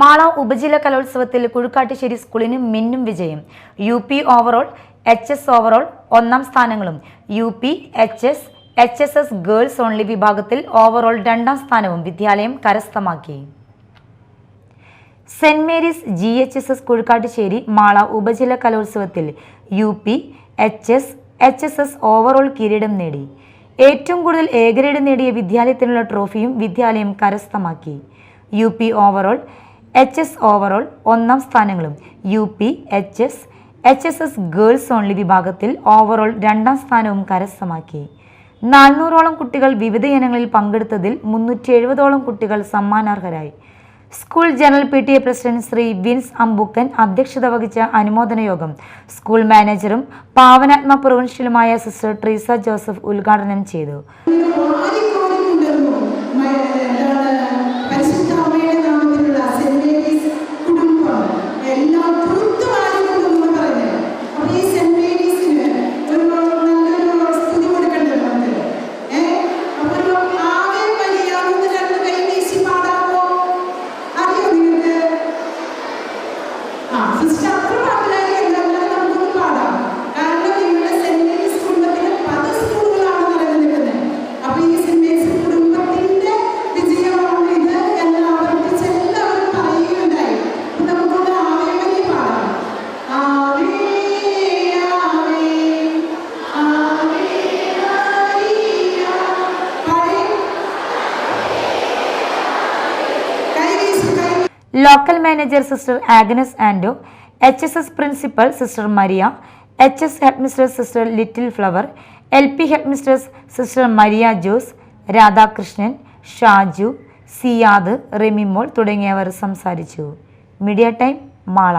മാള ഉപജില്ല കലോത്സവത്തിൽ കുഴുക്കാട്ടുശ്ശേരി സ്കൂളിന് മിന്നും വിജയം. U P overall H S overall ഒന്നാം സ്ഥാനങ്ങളും. U P H S H S S girls only വിഭാഗത്തിൽ ഓവറോൾ രണ്ടാം സ്ഥാനവും വിദ്യാലയം കരസ്ഥമാക്കി. Saint Mary's G H S S Kuzhukkattussery Mala ഉപജില്ല കലോത്സവത്തിൽ U P H S H S S overall കിരീടം നേടി. ഏറ്റവും കൂടുതൽ എ ഗ്രേഡ് നേടിയ വിദ്യാലയത്തിനുള്ള ട്രോഫിയും വിദ്യാലയം കരസ്ഥമാക്കി. U P overall H S overall ഒന്നാം സ്ഥാനങ്ങളും. U P H S H S S girls only വിഭാഗത്തിൽ ഓവറോൾ രണ്ടാം സ്ഥാനവും കരസ്ഥമാക്കി. നാനൂറോളം കുട്ടികൾ വിവിധ ഇനങ്ങളിൽ പങ്കെടുത്തതിൽ മുന്നൂറ്റി എഴുപതോളം കുട്ടികൾ സമ്മാനാർഹരായി. School general P T A president Shri Vince Ambukkan അധ്യക്ഷത വഹിച്ച അനുമോദന യോഗം. സ്കൂൾ മാനേജറും പാവനാത്മ പ്രൊവിൻഷ്യലുമായ സിസ്റ്റർ ട്രീസ ജോസഫ് ഉദ്ഘാടനം ചെയ്തു. Local manager sister Agnes Ando H S S principal sister Maria H S head mistress sister Little Flower L P head mistress sister Maria Jose Radhakrishnan Shaju Siyad Remimol തുടങ്ങിയവർ സംസാരിച്ചു. Media time Mala